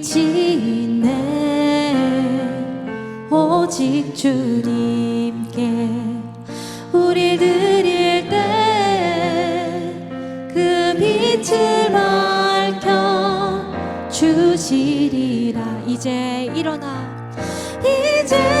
지네 오직 주님께 우리 드릴 때 그 빛을 밝혀 주시리라. 이제 일어나. 이제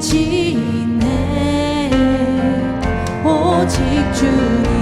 지내. 오직 주님.